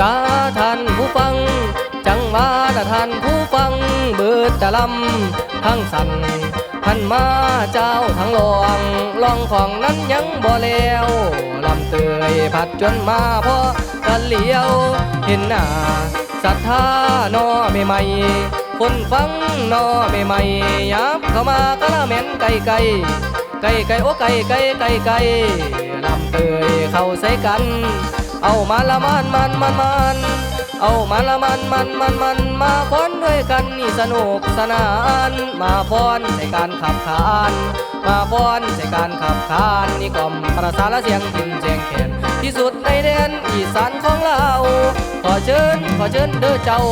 จ้าท่านผู้ฟัง จังมาแต่ท่านผู้ฟัง เบิดแต่ลำทั้งสันท่านมาเจ้าทั้งหลวงลองของนั้นยังบ่แล้วลำเตยผัดจนมาพอกันเหลียว เห็นหน้าศรัทธานอไม่ใหม่คนฟังนอไม่ใหม่ยับเข้ามากะละแม่นไก่ไก่ไก่ไก่โอ้ไก่ไก่ไก่ไก่ลำเตยเข้าใส่กัน เอามาละมันมันมันมันเอามาละมันมันมันมันมาฟ้อนด้วยกันนี่สนุกสนาน มาฟ้อนใส่การขับขาน มาฟ้อนใส่การขับขานนี่กล่อมประสานและเสียงทินเสียงแขนที่สุดในแดนอีสานของเรา ขอเชิญขอเชิญเด้อเจ้า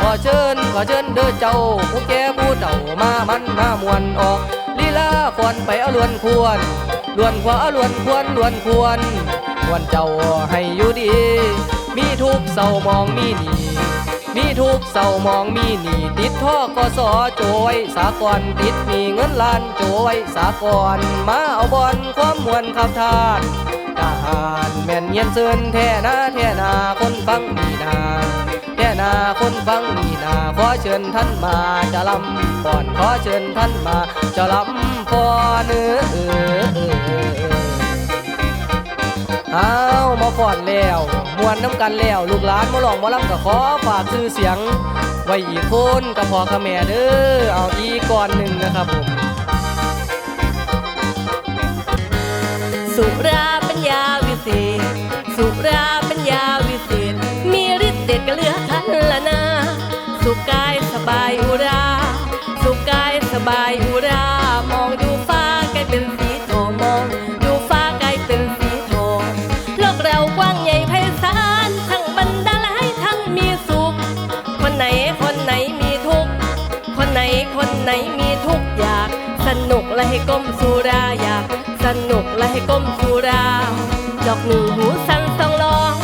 ขอเชิญขอเชิญเด้อเจ้าผู้แก่ผู้เฒ่ามามันมามวนออกลีลาฟ้อนไปเอาล้วนควรล้วนขวาล้วนควรล้วนควร วันเจ้าให้อยู่ดี มีทุกเศร้ามองมีหนี มีทุกเศร้ามองมีหนีติดท่อก็สอโจยสากลติดมีเงินล้านโจยสากลมาเอาบอลความมวนขับทานทหารแม่นเย็นเซินแท่นาแท่นาคนฟังมีนาแท่นาคนฟังมีนาขอเชิญท่านมาจะลำก่อนขอเชิญท่านมาจะลำพอเนื้อ ออเอามาฟ่อนแล้วมวนน้ำกันแล้ว ลูกหลานมาลองมาลำก็ขอฝากชื่อเสียง ไว้อีกคนกับพ่อกับแม่เด้อเอาอีกก่อนหนึ่งนะครับผมสุราปัญญาวิเศษสุราปัญญา และให้ก้มสุราอยากสนุกและให้ก้มสุรา จอกหนึ่งหูสั้นสองลอง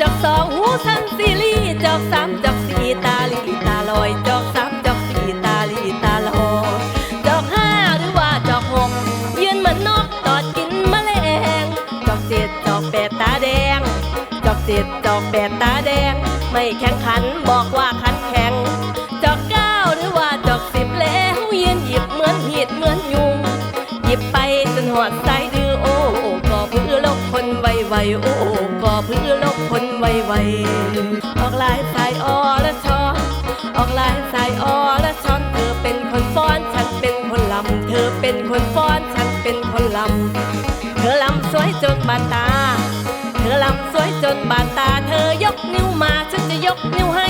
จอกสองหูสั้นซีรีจอกสามจอกสี่ตาลีตาลอย จอกสามจอกสี่ตาลีตาลอยจอกห้าหรือว่าจอกหกยืนเหมือนนกตอดกินแมลง จอกเจ็ดจอกแปดตาแดง จอกเจ็ดจอกแปดตาแดง ไม่แข่งขันบอกว่า โอ้โอ้ก็พื้อลกคนไวไวออกลายสายออละชอนออกลายสายออละชอนเธอเป็นคนฟ้อนฉันเป็นคนลำเธอเป็นคนฟ้อนฉันเป็นคนลำเธอลำสวยจนบาดตา เธอลำสวยจนบาดตา เธอยกนิ้วมาฉันจะยกนิ้วให้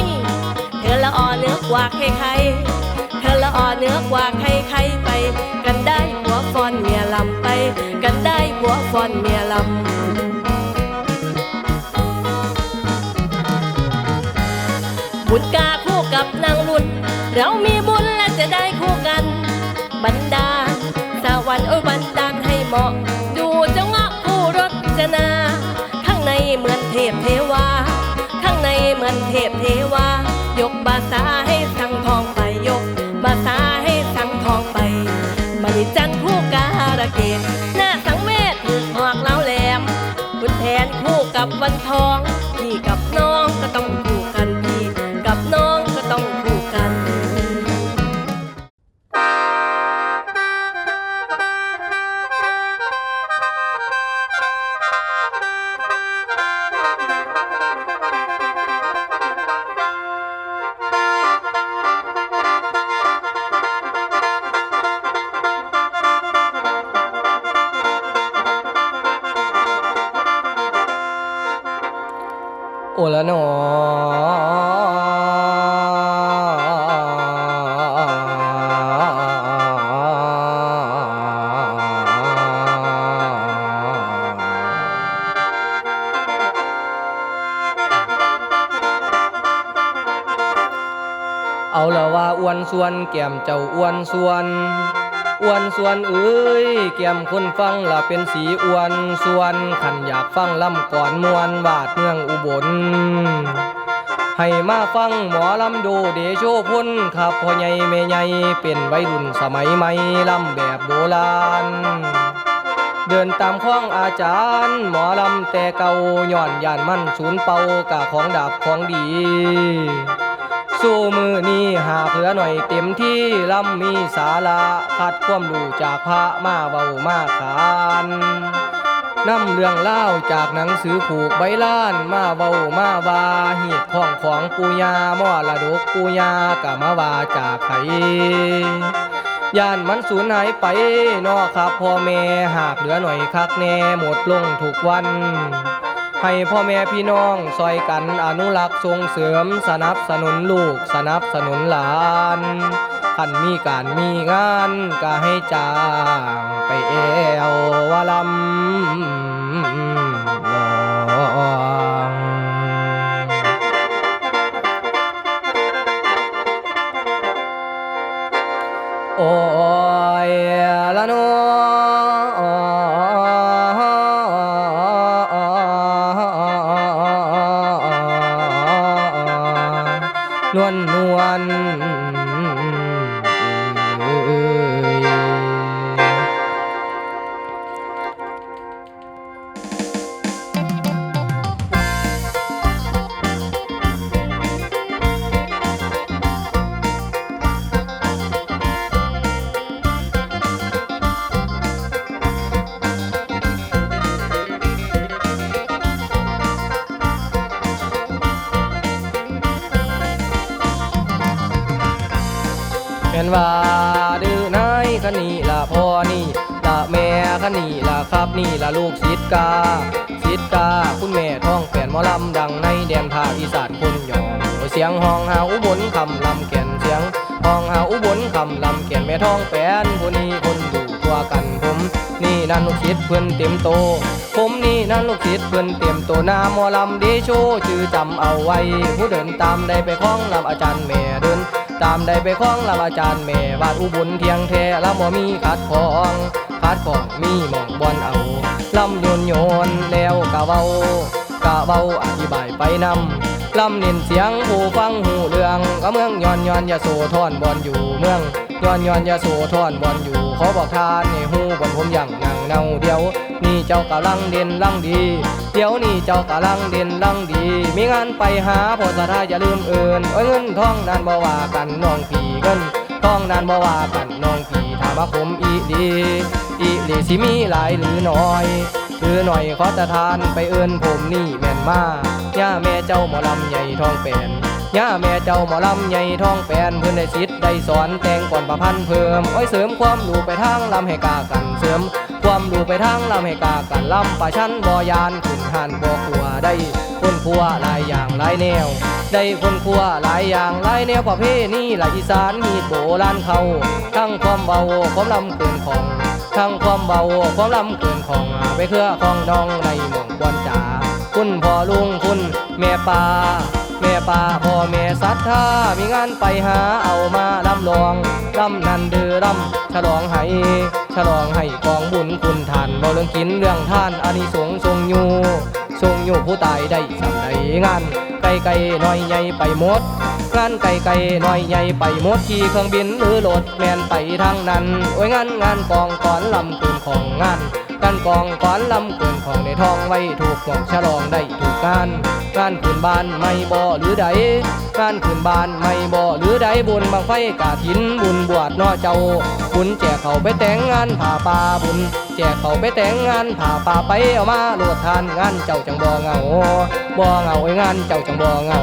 เธอละอ่อเนื้อกว่าใครๆเธอละอ่อเนื้อกว่าใครๆไป กันได้หัวฟอนเมียลำไป กันได้หัวฟอนเมียลำ บุญกาคู่กับนางนุ่น เรามีบุญและจะได้คู่กันบันดา สวรรค์โอ้ยบันดาให้เหมาะ ดูเจ้าเงาะผู้รจนา ข้างในเหมือนเทพเทวา ข้างในเหมือนเทพเทวา ยกบาษาให้สังทองไปยกบาษาให้สังทองไปมณีจันทร์คู่การะเกดหน้าสังเวชถือหอกเล้าแหลมคุณแทนคู่กับวันทองพี่กับน้องก็ต้อง โอละหนอเอาละว่าอ้วนส่วนแก้มเจ้าอ้วนส่วน อ้วนส่วนเอ้ยแก้มคนฟังละเป็นสีอ้วนส่วนขันอยากฟังลำก่อนมวนวาดเมืองอุบล ให้มาฟังหมอลำดูเดโชพ้นครับพ่อใหญ่แม่ใหญ่เป็นวัยรุ่นสมัยใหม่ลำแบบโบราณเดินตามข้องอาจารย์ หมอลำแต่เก่าย่อนย่านมั่นศูนย์เป่ากะของดาบของดี สู้มือนี้หาเพื่อหน่อยเต็มที่ลำมีสาระคัดความรู้จากพระมาเบามาขานนำเรื่องเล่าจากหนังสือผูกใบล้านมาเบามาบาหีดของของปูยามอระดกปูยากะมาวาจากไขย่านมันสูญหายไปนอครับพ่อแม่หากเหลือหน่อยคักแน่หมดลงทุกวัน ให้พ่อแม่พี่น้องซอยกันอนุรักษ์ส่งเสริมสนับสนุนลูกสนับสนุนหลานขันมีการมีงานก็ให้จ้างไปเอววาลำ นวลน นี่ละลูกศิษย์กาศิษย์กา คุณแม่ท้องแผ่นมอลำดังในแดนภาคอีสานคนยองเสียงห้องหาอุบลคำลำแก่นเสียงห้องหาอุบลคำลำแก่นแม่ท้องแผ่นผู้นี้คนดูตัวกันผม นี่นั่นลูกศิษย์เพื่อนเต็มโต ผมนี่นั่นลูกศิษย์เพื่อนเต็มโตหน้ามอลำเดโชชื่อจำเอาไว้ ผู้เดินตามได้ไปคล้องลำอาจารย์แม่เดิน ตามได้ไปคล้องลำอาจารย์แม่วาดอุบุญเทียงแท้ลำบ่มีขัดของ ขัดของมีหมองบอนเอาลำโยนโยนแล้วกะเว้ากะเว้าอธิบายไปนำลำเน้นเสียงผู้ฟังหูเรื่องก็เมืองย้อนย้อนยาโสธรบอนอยู่เมืองย้อนย้อนยาโสธรบอนอยู่ขอบอกทานให้หูบอนผมอย่างนางเนาเดียวนี่เจ้ากำลังเด่นลังดี เดี๋ยวนี้เจ้ากำลังเด่นลังดี มีงานไปหาพอสะทาอย่าลืมเอินโอ้ยเงินทองนานบ่ว่ากันน้องผีเงินทองนานบ่ว่ากันน้องผี ถามว่าผมอีดีอีดีสิมีหลายหรือน้อยหรือหน่อยขอตะทานไปเอินผมนี่แม่นมาย่าแม่เจ้าหมอลำใหญ่ทองแปนย่าแม่เจ้าหมอลำใหญ่ทองแปนเพื่อนได้สิทธิ์ได้สอนแต่งก่อนประพันธ์เพิ่มโอ้ยเสริมความรู้ไปทางลำให้กากันเสริม ความรู้ไปทางลำให้กากันลำป่าชันบ่ยานขึ้นหันบ่ขัวได้คนขัวหลายอย่างหลายแนว ได้คนขัวหลายอย่างหลายแนวประเภทนี้หลายอีสานมีโบราณเขาทั้งความเบาความลำเกินของทั้งความเบาความลำเกินของไปเครือของน้องในหม่องบอนจ๋าคุณพ่อลุงคุณแม่ป้าแม่ป้าพ่อแม่ศรัทธามีงานไปหาเอามาลำลองลำนันเดือลำฉลองให้ ฉลองให้กองบุญคุณทานบ่เรื่องกินเรื่องท่านอานิสงส์ทรงอยู่ทรงอยู่ผู้ตายได้สำใดงานไก่ไก่น้อยใหญ่ไปหมดงานไก่ไก่น้อยใหญ่ไปหมดขี่เครื่องบินหรือรถแมนไปทางนั้นโอ้ยงานงานกองก่อนลำปืนของงานกันกองก่อนลำเกินของในทองไว้ถูกหมองฉลองได้ถู งานงานขึ้นบ้านไม่บ่หรือใดงานขึ้นบ้านไม่บ่หรือใดบุญบางไฟกาถินบุญบวชนอเจ้า บุญแจกเขาไปแต่งงานผ่าป่าบุญแจกเขาไปแต่งงานผ่าป่าไปเอามาโลดทานงานเจ้าจังบ่เงาบ่เงาไอ้งานเจ้าจังบ่เงา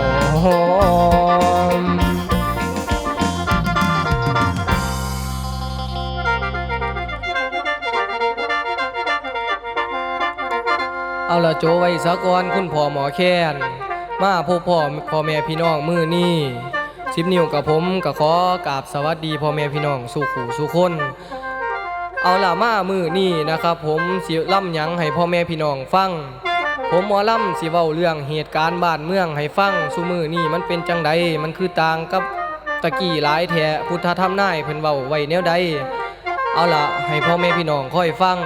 เอาละโจไว้สะก่อนคุณพ่อหมอแค้นมาพบพ่อพ่อแม่พี่น้องมือนี่สิบนิ้วกับผมก็ขอกราบสวัสดีพ่อแม่พี่น้องสู่ขู่สู่คน เอาละมามือนี่นะครับผมสิล่ำยังให้พ่อแม่พี่น้องฟัง ผมหมอล่ำสิเว้าเรื่องเหตุการณ์บ้านเมืองให้ฟังสู่มือนี่มันเป็นจังใดมันคือต่างกับตะกี้หลายแท้พุทธธรรมนายเพิ่นเว้าไว้แนวใดเอาละให้พ่อแม่พี่น้องค่อยฟัง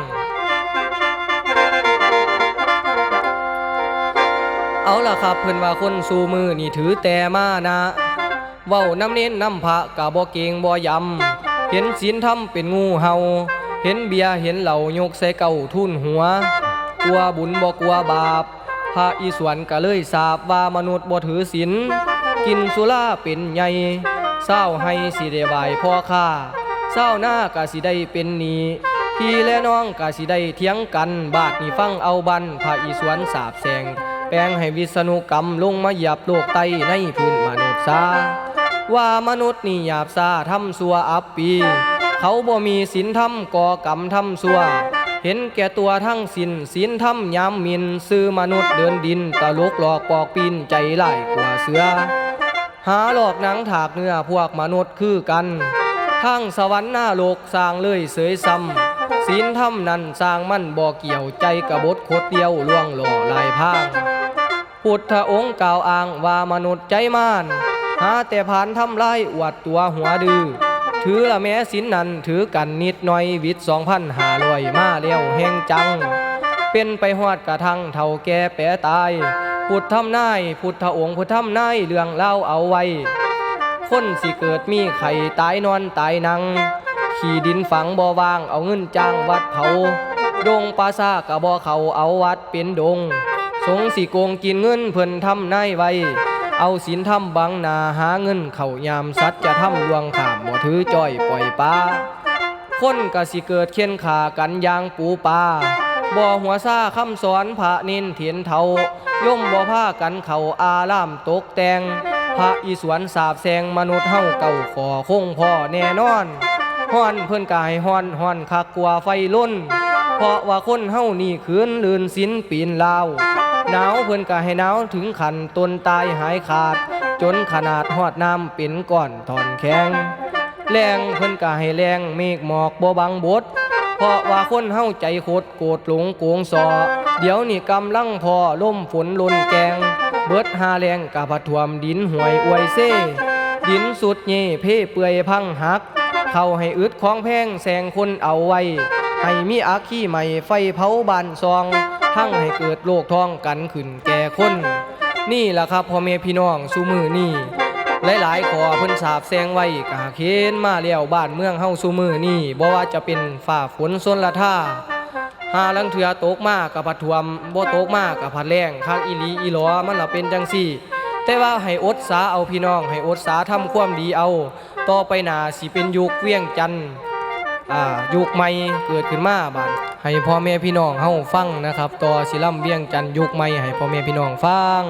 เอาล่ะครับเพิ่อนว่าคนสู่มือนี่ถือแต่มานะ เว้าน้ำเน้นน้ำพระกะบ่เกงบ่ยำเห็นศีลธรรมเป็นงูเห่าเห็นเบียเห็นเหล่ายกใส่เก่าทุ่นหัว กลัวบุญบ่กลัวบาป พระอีสวนก็เลยสาบว่ามนุษย์บ่ถือศีลกินสุราเป็นใหญ่เศร้าให้สิได้ไหวพ่อข้าเศร้าหน้าก็สิได้เป็นนีพี่และน้องก็สิได้เถียงกัน บาดนี้ฟังเอาบันพระอีสวนสาบแสง แปลงให้วิษณุกรรมลงมาหยียบโลกไตในพื้นมนุษย์ซาว่ามนุษย์นี่หยาบซาทำสัวอับปี เขาบ่มีศีลธรรมก่อกรรมทำสัวเห็นแก่ตัวทั้งสินศีลธรรมยามมินซื้อมนุษย์เดินดินตลกหลอกปอกปีนใจไล่กว่าเสือ หาหลอกหนังถากเนื้อพวกมนุษย์คือกันทั้งสวรรค์หน้าโลกสร้างเลยเสยซ้ำศีลธรรมนั้นสร้างมั่นบ่เกี่ยวใจกระบดโคตรเดียวล่วงหล่อลายพาง พุทธองค์กล่าวอ้างว่ามนุษย์ใจม่านหาแต่ผ่านทำลายอวดตัวหัวดื้อถือละแม้สินนั้นถือกันนิดหน่อยวิทย์สองพันหาลอยมาเลี้ยวแห้งจัง เป็นไปหอดกระทั่งเท่าแก่แปรตาย พุทธทำนายพุทธองค์พุทธทำนายเรื่องเล่าเอาไว้ คนสิเกิดมีไข่ตายนอนตายนัง ขี่ดินฝังบ่อวางเอาเงินจ้างวัดเผา ดงปราซากะบ่อเขาเอาวัดเป็นดง สงสิโกงกินเงินเพิ่นทำนายไว้ เอาศีลทำบังนาหาเงินเข้ายามสัตว์จะทำลวงขามบ่ถือจ้อยปล่อยปลาคนก็สิเกิดเคียนขากันยางปูปลาบ่หัวซาคำสอนพระนินเถียนเทาย่อมบ่ผ้ากันเข่าอารามตกแต่งพระอีสวนสาบแสงมนุษย์เฮาเก่าขอคงพ่อแน่นอนฮ้อนเพิ่อนกายฮ้อนฮ้อนคักกว่าไฟล้น เพราะว่าคนเฮานี่คืนลื่นสินปีนลาว หนาวเพิ่อนก็ให้หนาวถึงขันตนตายหายขาด จนขนาดหอดน้ำเป็นก้อนถอนแข็งแรงเพิ่อนก็ให้แรงเมฆหมอกบ่บังบดเพราะว่าคนเฮาใจโคตรโกรธหลงโกงซอเดี๋ยวนี้กำลังพอล่มฝนลนแกง เบิดหาแรงกะพัดท่วมดินห่วยอวยเซ่ดินสุดเย่เพ่เปื่อยพังหัก เข้าให้อึดของแพงแสงคนเอาไว้ ให้มีอาคีใหม่ไฟเผาบานซอง ทั้งให้เกิดโรคท้องกันขึ้นแก่คน นี่ล่ะครับพ่อแม่พี่น้องสุมือนี่หลายๆขอเพิ่นสาบแซงไว้กะเคนมาแล้วบ้านเมืองเฮาสุมือนี่บ่ว่าจะเป็นฝ่าฝนซนละท่าหาลังเถือตกมากกับผัดท่วมบ่ตกมากกับผัดแรงข้างอีหลีอีหลอมันละเป็นจังซี่ แต่ว่าให้อดสาเอาพี่น้อง ให้อดสาทำความดีเอา ต่อไปหนาสิเป็นยุคเวียงจันทน์ อ่ายุคใหม่เกิดขึ้นมาบาดให้พ่อแม่พี่น้องเฮาฟังนะครับต่อศิล่ำเบี้ยงจันยุคใหม่ให้พ่อแม่พี่น้องฟัง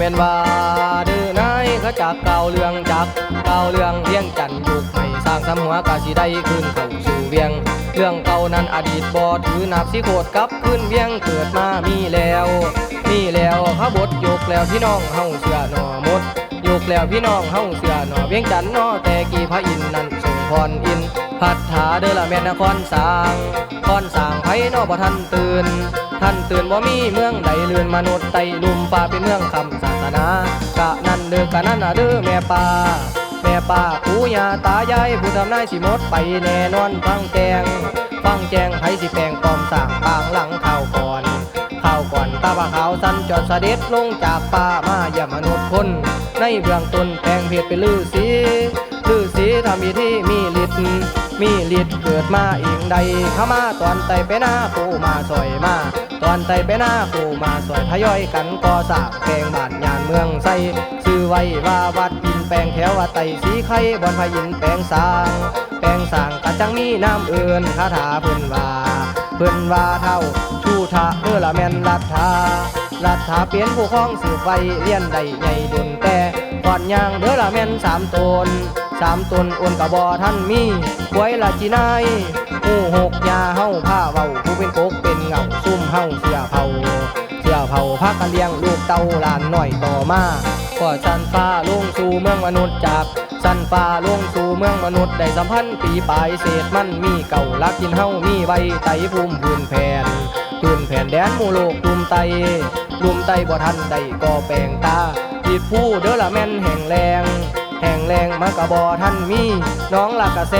แม่นว่าดื้อนายเขาจากเก่าเรื่องจากเก่าเรื่องเวียงจันทน์ยุคใหม่สร้างสำหัวกาสิได้คืนเข้าสู่เวียง เรื่องเก่านั้นอดีตบ่ถือนับสิโคตรกลับคืนเวียงเกิดมามีแล้ว มีแล้วขบดยกแล้วพี่น้องเฮาเสือหนอหมดยกแล้วพี่น้องเฮาเสือหนอเวียงจันทน์นอแต่กี่พระอินทร์นั้นทรงพรอินทร์ พัฒถาเด้อละแม่นนครสร้างคอนสร้างไผนอบ่ทันตื่น ท่านตื่นบ่มีเมืองใดเลือนมนุษย์ไต่ลุมฟ้าเป็นเมืองคำศาสนากะนั่นเด้อกะนั่นน่ะเด้อแม่ป่าแม่ป่าปู่ย่าตายายผู้ทำนายสิหมดไปแน่นอนฟังแจงฟังแจงไผสิแปลงปลอมสร้างปางหลังข้าวก่อนข้าวก่อนตาบะขาวสันจอดเสด็จลงจากป่ามาเยี่ยมมนุษย์คนในเบื้องต้นแปลงเพศเป็นลือสี ลือสีทำพิธีมีฤทธิ์มีฤทธิ์เกิดมาเองใดเข้ามาตอนไตไปหน้ากูมาซอยมา ตอนไตไปหน้ากูมาซอยทยอยกันก่อสร้างแปลงบ้านยานเมืองใสชื่อไว้ว่าวัดอินแปลงแถวว่าไตสีไข่บอนพยินแปลงสร้าง แปลงสร้างกะจังมีน้ำเอื่นคาถาเพิ่นว่าเพิ่นว่าเท่าชูทะเมื่อละแมนรัฐารัฐาเปลี่ยนผู้ครองสืบไว้เลี้ยนได้ใหญ่ดุนแต่ก่อนย่างเด้อละแมนสามตน สามตนโอนกะบอท่านมีไว้ละจีนายหูหกยาเฮาผ้าเว้าผู้เป็นโกกเป็นเหงาซุ่มเฮาเสียเผาเสียเผาพักกันเลี้ยงลูกเต้าหลานหน่อยต่อมาก็สันฟ้าลงสู่เมืองมนุษย์จากสันฟ้าลงสู่เมืองมนุษย์ได้สัมพันธ์ปีปลายเศษมันมีเก่าลักกินเฮามีไว้ไตภูมิพื้นแผ่นพื้นแผ่นแดนหมู่โลกลุมไตลุมไตบ่ทันได้ก่อแปลงตาติดผู้เด้อละแม่นแห่งแรง แห่งแรงมากะบอท่านมี น้องละกกะแส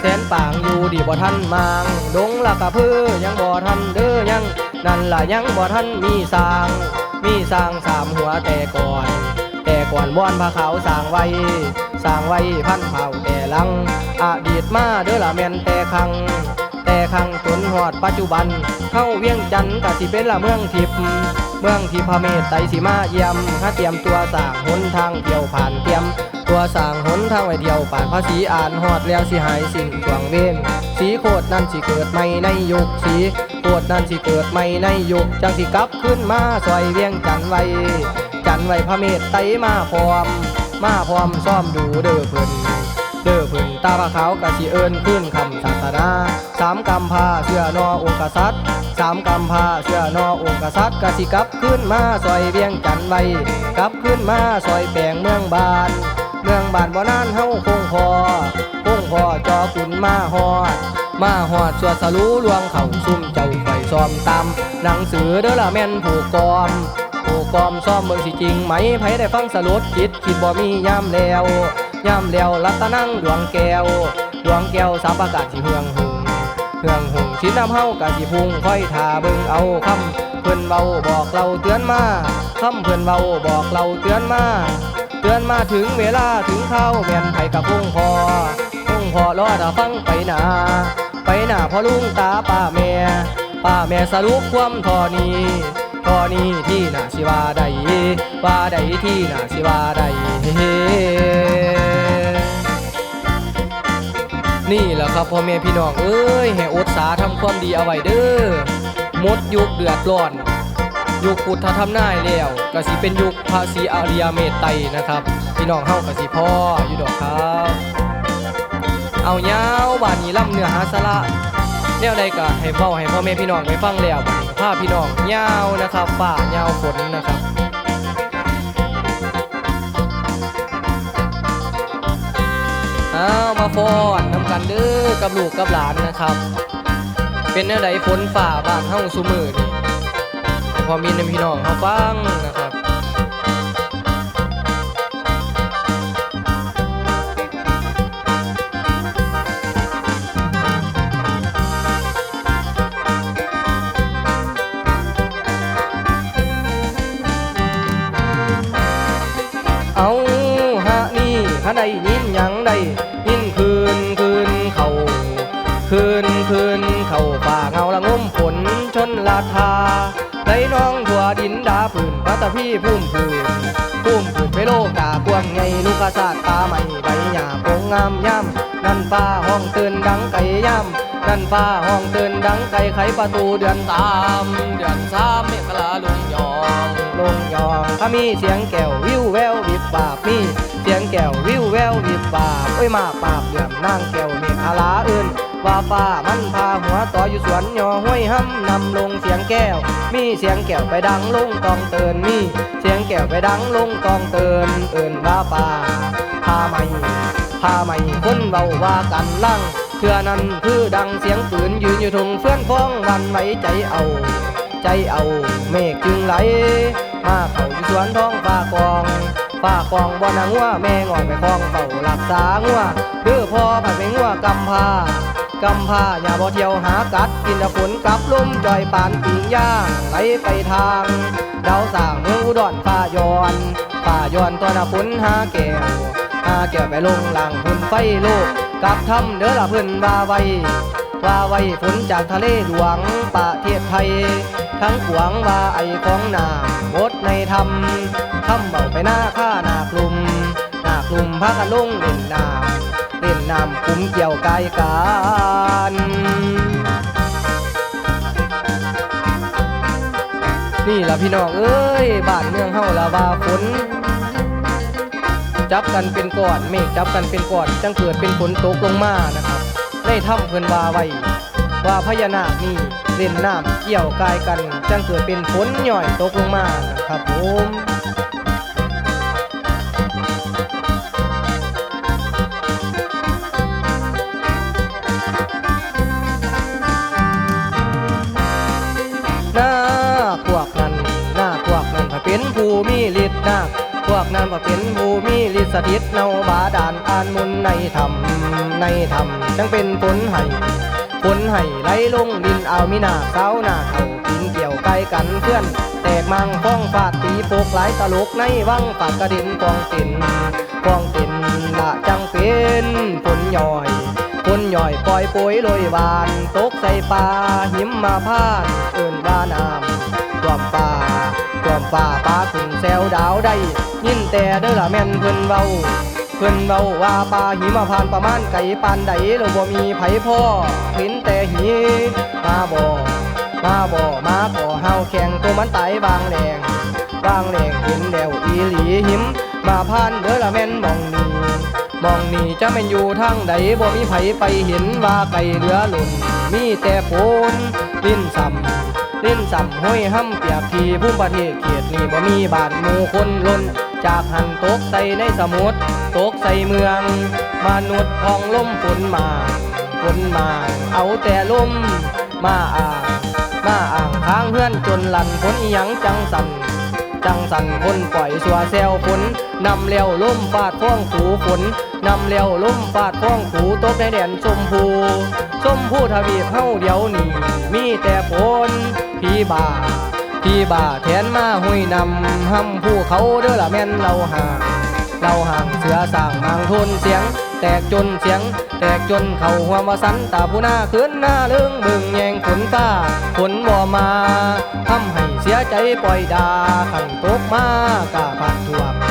แสนป่างอยู่ดีบ่ท่านมางดงละกกะเพื่อยังบ่ท่านเด้อยัง นั่นล่ะยังบ่ท่านมีสาง มีสางสามหัวแต่ก่อน แต่ก่อนบ้อนผ้าขาวสางไว้สางไว้พันเผาแต่ลังอดีตมาเด้อละแม่นแต่ครั้งแต่ครั้งจนหอดปัจจุบันเฮาเวียงจันทน์กะสิเป็นละเมืองทิพย์ เมืองที่พระเมตไตรสิมาเยี่ยมถ้าเตรียมตัวสร้างหนทางเที่ยวผ่านเตรียม ตัวสร้างหนทางไว้เที่ยวผ่านภาษีอ่านหอดแล้วสิหายสิ่งทวงเวนสีโคตรนั่นสิเกิดใหม่ในยุคสีโคตรนั่นสิเกิดใหม่ในยุคจังสิกลับขึ้นมาซอยเวียงจันไว้ จันไว้พระเมตไตรมาพร้อม มาพร้อมซ่อมดูเด้อเพิ่นเด้อพึ่ง ตาพระขาวกะสิเอิญขึ้นคำศาสนาสามกำพร้าเสื้อนอองค์กษัตริย์สามกำพร้าเสื้อนอองค์กษัตริย์กะสิกลับขึ้นมาซอยเวียงจันไว้กลับขึ้นมาซอยแปลงเมืองบาน เมืองบานบ่นานเฮาคงพอคงพอจอคุณมาฮอดมาฮอดสวดสรู้ลวงเข่าซุ่มเจ้าไฟซ้อมตามหนังสือเด้อละแม่นผูกกอมผู้กอมซ่อมเมืองสิจริงไหมไผได้ฟังสรุดคิดคิดบ่มียามแล้ว ยามแล้วรัตนังดวงแก้ว ดวงแก้วสามประกาศสิเฮืองหุงเฮืองหุงชิ้นน้ำเฮากะสิพุงค่อยทาเบิ่งเอาคำเพิ่นเบาบอกเราเตือนมาคำเพิ่นเบาบอกเราเตือนมา เตือนมาถึงเวลาถึงเข้าแม่นไผกับพุงพอพุงพอรอถ้าฟังไปหนา ไปหนาพ่อลุงตาป้าแม่ป้าแม่สรุปความทอนี้ทอนี้ที่น่าสิว่าใดว่าใดที่น่าสิว่าใด นี่แหละครับพ่อแม่พี่น้องเอ้ยให้อดสาทำความดีเอาไว้เด้อหมดยุคเดือดร้อน ยุคพุทธธรรมนายแล้วก็สิเป็นยุคพระศรีอริยเมตไตรนะครับ พี่น้องเฮาก็สิพ่ออยู่ดอกครับ เอายาวบานนี้ล่ำเนื้อหาสาระแนวใดก็ให้เว้าให้พ่อแม่พี่น้องไปฟังแล้วบานนี้าพี่น้องเยานะครับฝ่าเยาฝนนะครับ อามาฟอนนำกันเด้อกับลูกกับหลานนะครับ เป็นแนวใดฝนฝ่าบ้านเฮาซุมือนี่พอมีน้ำพี่น้องเขาฟังนะครับ ได้ยินหยังได้ยินคืนคืนเขาคืนคืนเขาป่าเงาละงมฝนชนลาทาได้น้องหัวดินดาพื้นพัตพี่พุ่มพืนพุ่มพืนไปโลกากวงไงลูกกระสาดตาใหม่ใบหญ้าโปงงามย่ำนั่นฟ้าห้องตื่นดังไก่ย่ำนั่นฟ้าห้องตื่นดังไก่ไขประตูเดือนสามเดือนสามเมฆลาลุงยองลงยองถ้ามีเสียงแก้ววิวแวววิบปาบมี เสียงแก้ววิวแวววิบปาบโอ้ยมาปาบเดือมนางแก้วเมฆอาลาอื่นว่าฟ้ามันพาหัวต่ออยู่สวนยอห้วยห้ำนำลงเสียงแก้ว มีเสียงแก้วไปดังลงตองเตือนมีเสียงแก้วไปดังลงตองเตือนเอิ่นว่าฟ้าพาไม่พาไม่คนเบาว่ากันลั่งเทื่อนั้นคือดังเสียงปืนยืนอยู่ทงเฟื่อนฟ้องวันไวใจเอาใจเอาเมฆจึงไหล มาเข้าอยู่สวนท้องฟ้ากอง ฟ้ากองบ่นางัวแม่งอกไปคลองเฝ้ารักษางัวเด้อพ่อผัดไปงัวกำพากำพาอย่าบ่เที่ยวหากัดกินต่ฝนกับลมจอยปานปิงย่างไหลไปทางดาวสางเมืองอุดรฟ้าย้อนฟ้าย้อนตัวน่ะฝนหาแก้วหาแก้วไปลงหลังหุ่นไฟโลกกลับทำเด้อละเพิ่นว่าไว้ว่าไว้ฝนจากทะเลหลวงประเทศไทย ทั้งขวางว่าไอของนาบดในธรรม คำเบาไปหน้าข้าหนากลุ่มหนากลุ่มพากันลงเล่นน้ำเล่นน้ำคุ้มเกี่ยวกายกันนี่ล่ะพี่น้องเอ้ยบ้านเมืองเฮาละว่าฝนจับกันเป็นก้อนเมฆจับกันเป็นก้อนจังเกิดเป็นฝนตกลงมานะครับในถ้ำเพิ่นว่าไว้ว่าพญานาคนี่เล่นน้ำเกี่ยวกายกัน จังเกิดเป็นฝนหย่อยตกลงมานะครับผม หน้าพวกนั้นาพวกนั้นถ้าเป็นผู้มีฤทธิ์นาคควกนั้นว่าเป็นภูมิลิสถิตเนาบาดาลอ่านมุนในธรรมในธรรมจังเป็นผลให้ผลให้ไหลลงดินเอามินาเก้าหน้าเขากินเกี่ยวไกลกันเพื่อน แตกมังฟ้องฟาดตีโปกหลายตลกในวังปากกระด็นกองตินกองตินละจังเป็นผลย่อยผลย่อยปล่อยโปยลอยบาน ตกใส่ปลาหิมมาพานเอินว่าน้ำท่วมฟ้า ท่วมฟ้าปลาขึ้นแซวดาวได้ ยินแต่เด้อละแม่นเพิ่นเว้าเพิ่นเว้าว่าปลาหิมาพานประมาณไก่ปานใดแล้วบ่มีไผพ่อเห็นแต่หีมาบ่มาบ่มาขอเฮาแข่งตัวมันตายบางแรงบางแรงเห็นแล้วอีหลีหิม มาพานเด้อละแม่นมองนี่มองนี่จะแม่นอยู่ทางใดบ่มีไผไปเห็นว่าไก่เหลือหล่นมีแต่โพนลิ้นซ้ำ เล่นสัมห้อยห้ำเปียกทีผู้ประเทศเขตนี่บ่มีบาทหมู่คนล้น จากหันตกใส่ในสมุทรตกใส่เมือง มนุษย์พองล้มฝนมาฝนมา เอาแต่ลมมาอ่างมาอ่างทางเฮือนจนหลันฝนอีหยังจังสันจังสันคนปล่อยสัวแซวฝนนำเลี้ยวล้มฟาดฟ้องผูฝนนำเลี้ยวล้มฟาดฟ้องผูตกในแดนชมพูชมพูทวีปเฮาเดียวนี้มีแต่ฝน พี่บาพี่บาแทนมาหุยนำห้ำผู้เขาเด้อละแม่นเราห่างเราห่างเสือสร้างมางทุนเสียง แตกจนเสียง แตกจนเข่าหัวมาสันตาผู้หน้าขึ้นหน้าเรื่องบึงแยงฝนตาฝนบ่มาทำให้เสียใจปล่อยดาขันตกมากาพัดท่วม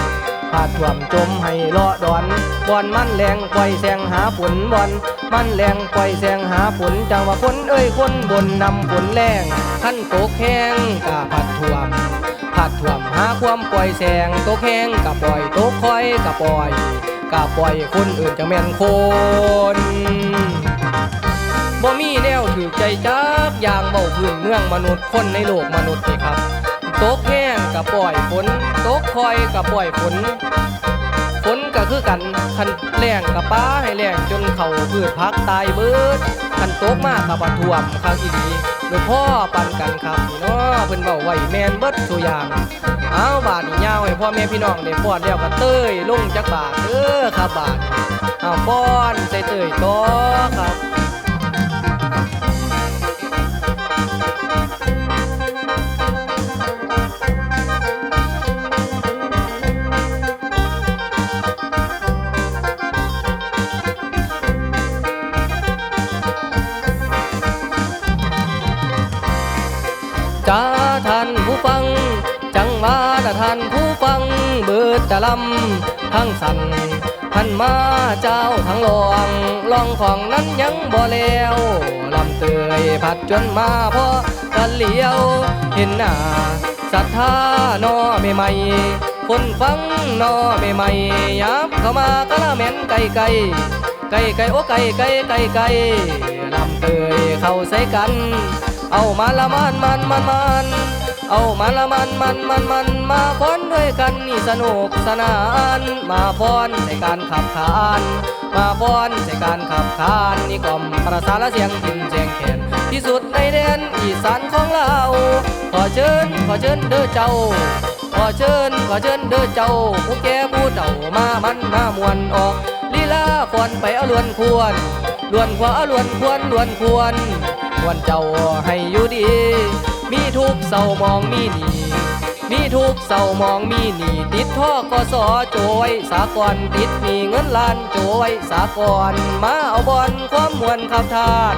พัดท่วมจมให้เลาะดอนบอนมันแรงปล่อยแสงหาฝนบอนมันแรงปล่อยแสงหาฝนจังว่าฝนเอ้ยคนบนนำฝนแรงขั้นตกแห้งกาพัดท่วมผัดถ่วมหาความปล่อยแสงตกแห้งกับปล่อยตกคอยกับปล่อยกับปล่อยคนอื่นจะแม่นคนบ่มีแนวถือใจจักอย่างเบาพื้นเมืองมนุษย์คนในโลกมนุษย์นี่ครับ ตกแห้งกับปล่อยฝนตกคอยกับปล่อยฝนฝนก็คือกันคันแรงกับป้าให้แรงจนเขาพืชพักตายเบิดคันตกมากกับท่วมข้างอีดีโดยพ่อปันกันครับนี่เนาะเพิ่นเว้าไว้แม่นเบิดตัวอย่างเอาบาทยาวให้พ่อแม่พี่น้องได้ป้อนแล้วก็เต้ยลงจักบาทเด้อครับบาทเอาป้อนใส่เต้ยต่อครับ จะลำทั้งสันท่านมาเจ้าทั้งหลวงลองของนั้นยังบ่แล้วลำเตยผัดจนมาพอกันเหลียวเห็นหน้าศรัทธานอไม่ใหม่คนฟังนอไม่ใหม่ยับเข้ามากะละแม่นไก่ไก่ไก่ไก่โอ้ไก่ไก่ไก่ไก่ลำเตยเข้าใส่กัน เอามาละมันมันมันมัน เอามาละมันมันมันมันมาฟ้อนด้วยกันนี่สนุกสนาน มาฟ้อนในการขับขาน มาฟ้อนในการขับขานนี่กล่อมประสานและเสียงพินเสียงแขนที่สุดในแดนอีสานของเรา ขอเชิญขอเชิญเด้อเจ้า ขอเชิญขอเชิญเด้อเจ้าผู้แก่ผู้เฒ่ามามันมามวนออกลีลาฟอนไปเอาล้วนควรล้วนควาล้วนควรล้วนควรควันเจ้าให้อยู่ดี มีทุกเศร้ามองมีหนีมีทุกเศร้ามองมีหนีติดท่อก็สอโจยสากลติดหนีเงินล้านโจยสากลมาเอาบอลความมวลขับทาน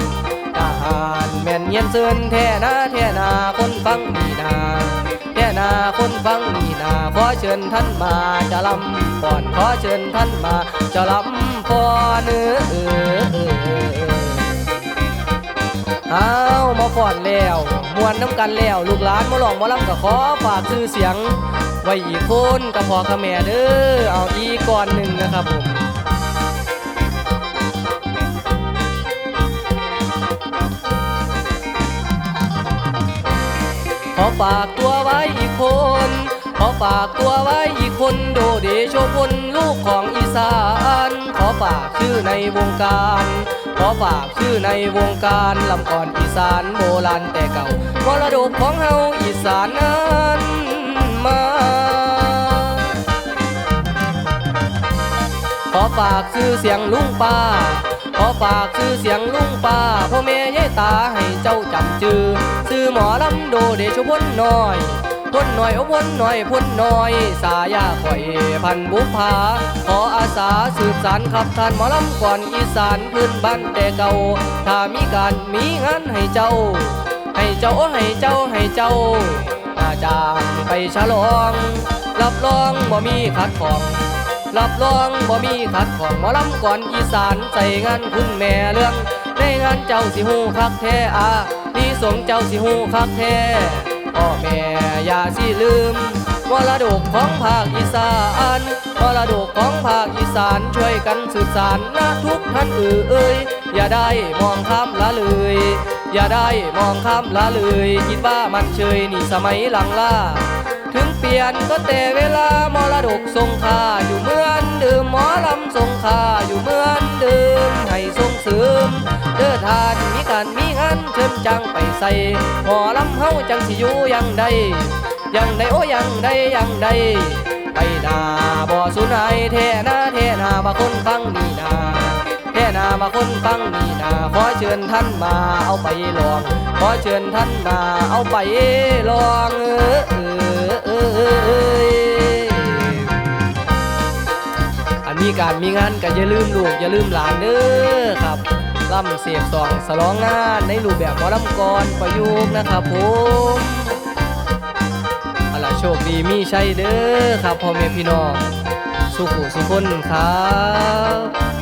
ทหารแม่นเยียนเซินแท่นาแท่นาคนฟังมีนาแท่นาคนฟังมีนาขอเชิญท่านมาจะลำก่อนขอเชิญท่านมาจะลำพอเนื้อ ออเออเออเออเอามาฟ้อนแล้วมวนน้ำกันแล้ว ลูกหลานมาลองมาลำก็ขอฝากชื่อเสียง ไว้อีกคนกับพอกับแม่เด้อเอาอีกก่อนหนึ่งนะครับผมขอฝากตัวไว้อีกคนขอฝากตัวไว้อีกคนโดเดโชพลลูกของอีสาน ขอฝากชื่อในวงการ ขอฝากชื่อในวงการลำกอนอีสานโบราณแต่เก่ามรดกของเฮาอีสานนั้นมาขอฝากชื่อเสียงลุงป้าขอฝากชื่อเสียงลุงป้าพ่อแม่ยายตาให้เจ้าจำจือชื่อหมอลำโดเดชพลน้อย พลน้อยโอ้พลน้อยพลน้อย สายาข่อยพันบุพาขออาสาสืบสารขับท่านหมอลำก่อนอีสานพื้นบ้านแต่เก่า ถ้ามีการมีงานให้เจ้า ให้เจ้าให้เจ้าให้เจ้า อาจารย์ไปฉลอง รับรองบ่มีขัดของรับรองบ่มีขัดของหมอลำก่อนอีสานใส่งานคุณแม่เรื่อง ในงานเจ้าสิฮู้คักแท้อาพี่สงเจ้าสิฮู้คักแท้ พ่อแม่อย่าสิลืมมรดกของภาคอีสานมรดกของภาคอีสานช่วยกันสืบสานนะทุกท่านเอ่ยอย่าได้มองข้ามละเลย อย่าได้มองข้ามละเลย คิดว่ามันเชยนี่สมัยหลังล่า ถึงเปลี่ยนก็แต่เวลามรดกทรงค่าอยู่เหมือนเดิมหมอลำทรงค่าอยู่เหมือนเดิมให้ทรงเสริมเด้อทานมีการมีงานเชิญจังไปใส่หมอลำเฮาจังสิอยู่ยังใดยังใดโอ้ยังใดยังใดไปนาบ่สูนายแท่นาแท่นามาคนฟังนี่นา นามาคนฟังนี่นาขอเชิญท่านมาเอาไปลอง ขอเชิญท่านมาเอาไปลองเออเออเออเอออันมีการมีงานก็อย่าลืมลูกอย่าลืมหลานเด้อครับล่ำเสียบสองสลองงานในรูปแบบหมอลำกรประยุกต์นะครับผมอละโชคดีมีใชัยเด้อครับพ่อแม่พี่น้องสุขุสุขคนครับ